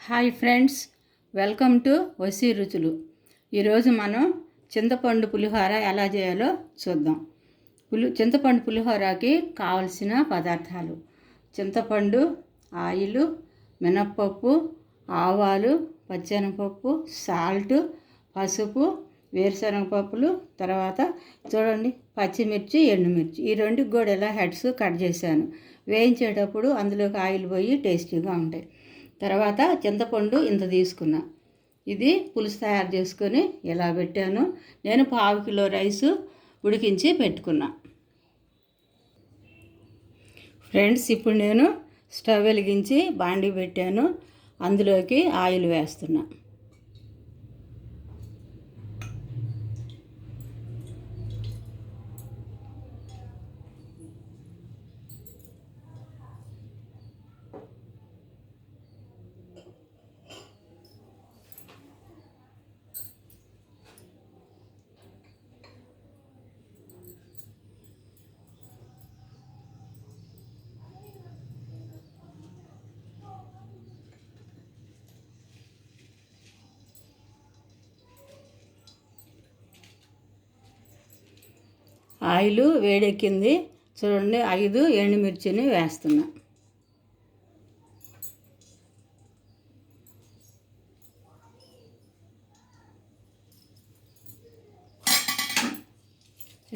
Hi friends welcome to Vasi Ruchulu. ఈరోజు మనం చింతపండు పులిహోర ఎలా చేయాలో చూద్దాం. పులి చింతపండు పులిహోరకి కావలసిన పదార్థాలు. చింతపండు ఆయిల్ మినప్పప్పు ఆవాలు పచ్చెనపప్పు సాల్ట్ పసుపు వేరుశనగ పప్పులు తర్వాత చూడండి పచ్చిమిర్చి ఎండుమిర్చి. ఈ రెండుకి కూడా ఇలా హెడ్స్ కట్ చేశాను. వేయించేటప్పుడు అందులోకి ఆయిల్ పోయి టేస్టీగా ఉంటాయి. తర్వాత చింతపండు ఇంత తీసుకున్నా. ఇది పులుసు తయారు చేసుకొని ఇలా పెట్టాను నేను పావు కిలో రైసు ఉడికించి పెట్టుకున్నా. ఫ్రెండ్స్ ఇప్పుడు నేను స్టవ్ వెలిగించి బాండీ పెట్టాను. అందులోకి ఆయిల్ వేస్తున్నా. ఆయిల్ వేడెక్కింది. చూడండి ఐదు ఎండుమిర్చిని వేస్తున్నా.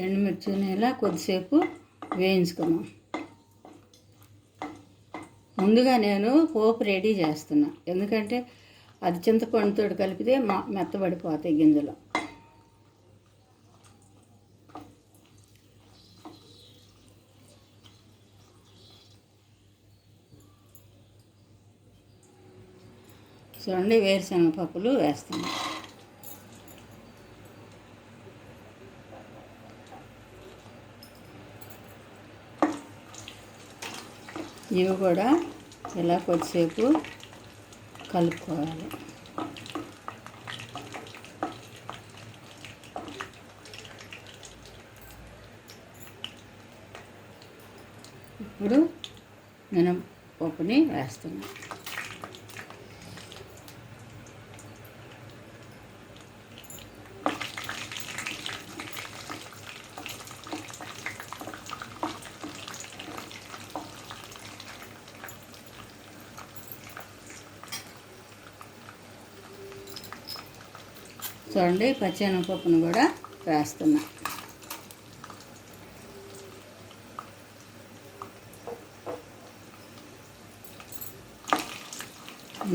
ఎండుమిర్చిని ఇలా కొద్దిసేపు వేయించుకున్నాం ముందుగా నేను పోపు రెడీ చేస్తున్నా. ఎందుకంటే అది చింతపండుతో కలిపితే మా మెత్తబడిపోతాయి గింజలు. చూడండి వేరుశనగ పప్పులు వేస్తాను ఇవి కూడా ఇలా కొద్దిసేపు కలుపుకోవాలి. ఇప్పుడు మినపప్పుని వేస్తున్నాను చూడండి పచ్చెనగపప్పును కూడా వేస్తున్నా.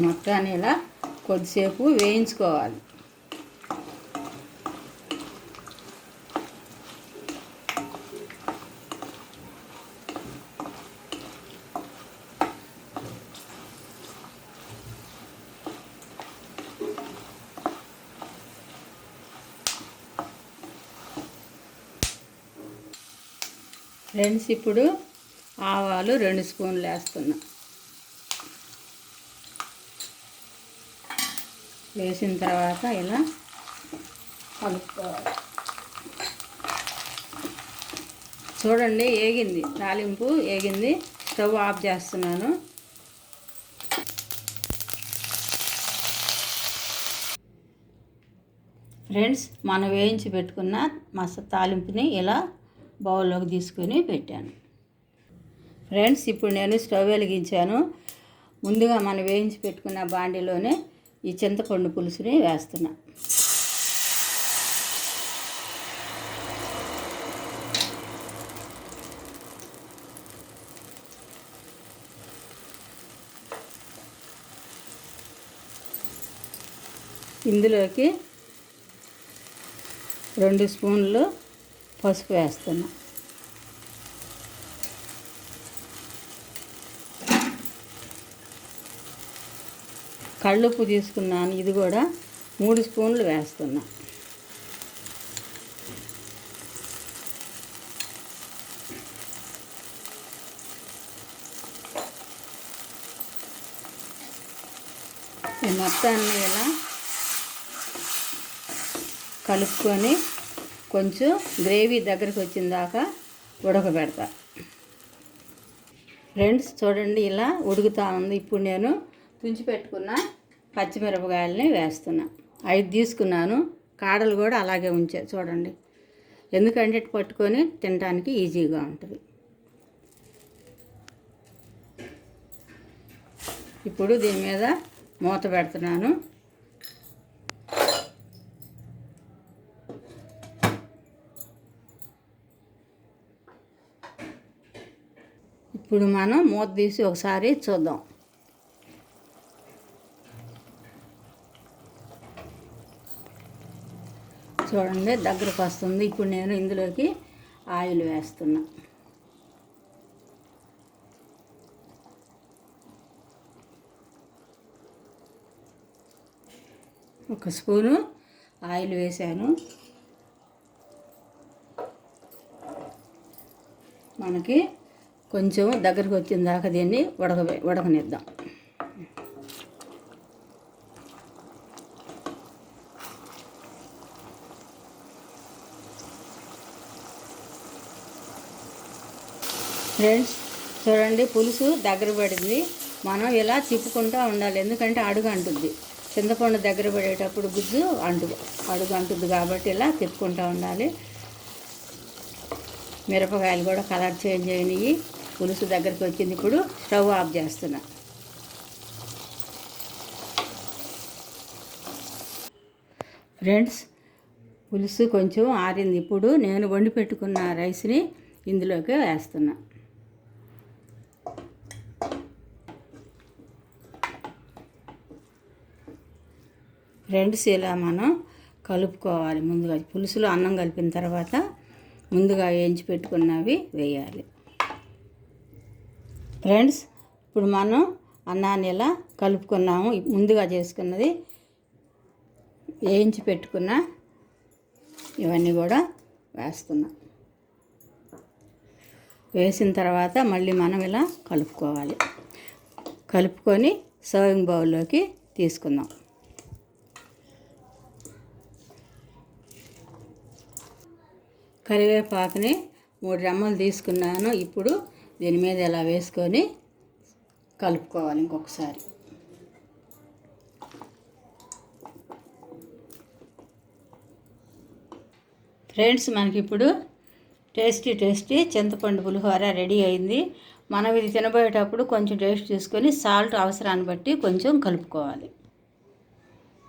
మొత్తాన్ని ఇలా కొద్దిసేపు వేయించుకోవాలి. ఫ్రెండ్స్ ఇప్పుడు ఆవాలు రెండు స్పూన్లు వేస్తున్నా. వేసిన తర్వాత ఇలా కలుపుకోవాలి. చూడండి ఏగింది. తాలింపు ఏగింది. స్టవ్ ఆఫ్ చేస్తున్నాను. ఫ్రెండ్స్ మనం వేయించి పెట్టుకున్న మస తాలింపుని ఇలా బౌల్లోకి తీసుకొని పెట్టాను. ఫ్రెండ్స్ ఇప్పుడు నేను స్టవ్ వెలిగించాను. ముందుగా మనం వేయించి పెట్టుకున్న బాండీలోనే ఈ చింతపండు పులుసుని వేస్తున్నా. ఇందులోకి రెండు స్పూన్లు పసుపు వేస్తున్నా. కళ్ళుప్పు తీసుకున్నాను ఇది కూడా మూడు స్పూన్లు వేస్తున్నా. మొత్తాన్ని ఇలా కలుపుకొని కొంచెం గ్రేవీ దగ్గరికి వచ్చిన దాకా ఉడకబెడతా. ఫ్రెండ్స్ చూడండి ఇలా ఉడుకుతా ఉంది. ఇప్పుడు నేను తుంచి పెట్టుకున్న పచ్చిమిరపకాయలని వేస్తున్నా. ఐదు తీసుకున్నాను. కాడలు కూడా అలాగే ఉంచా చూడండి. ఎందుకంటే పట్టుకొని తినడానికి ఈజీగా ఉంటుంది. ఇప్పుడు దీని మీద మూత పెడుతున్నాను. ఇప్పుడు మనం మూత తీసి ఒకసారి చూద్దాం. చూడండి దగ్గరకు వస్తుంది. ఇప్పుడు నేను ఇందులోకి ఆయిల్ వేస్తున్నా. ఒక స్పూను ఆయిల్ వేసాను. మనకి కొంచెం దగ్గరకు వచ్చిన దాకా దీన్ని ఉడక ఉడకనిద్దాం ఫ్రెండ్స్ చూడండి పులుసు దగ్గర పడింది. మనం ఇలా తిప్పుకుంటూ ఉండాలి. ఎందుకంటే అడుగు అంటుంది చింతపండు దగ్గర పడేటప్పుడు గుజ్జు అంటు అడుగు అంటుంది కాబట్టి ఇలా తిప్పుకుంటూ ఉండాలి. మిరపకాయలు కూడా కలర్ చేంజ్ అయినాయి. పులుసు దగ్గరికి వచ్చింది ఇప్పుడు స్టవ్ ఆఫ్ చేస్తున్నా. ఫ్రెండ్స్ పులుసు కొంచెం ఆరింది. ఇప్పుడు నేను వండి పెట్టుకున్న రైస్ని ఇందులోకి వేస్తున్నా. ఫ్రెండ్స్ ఇలా మనం కలుపుకోవాలి. ముందుగా పులుసులో అన్నం కలిపిన తర్వాత ముందుగా వేయించి పెట్టుకున్నవి వేయాలి. ఫ్రెండ్స్ ఇప్పుడు మనం అన్నాన్ని ఇలా కలుపుకున్నాము? ముందుగా చేసుకున్నది వేయించి పెట్టుకున్న ఇవన్నీ కూడా వేస్తున్నాం. వేసిన తర్వాత మళ్ళీ మనం ఇలా కలుపుకోవాలి. కలుపుకొని సర్వింగ్ బౌల్లోకి తీసుకుందాం. కరివేపాకుని మూడు రెమ్మలు తీసుకున్నాను. ఇప్పుడు దీని మీద ఇలా వేసుకొని కలుపుకోవాలి ఇంకొకసారి. ఫ్రెండ్స్ మనకి ఇప్పుడు టేస్టీ టేస్టీ చింతపండు పులిహోర రెడీ అయింది. మనం ఇది తినబోయేటప్పుడు కొంచెం టేస్ట్ చూసుకొని సాల్ట్ అవసరాన్ని బట్టి కొంచెం కలుపుకోవాలి.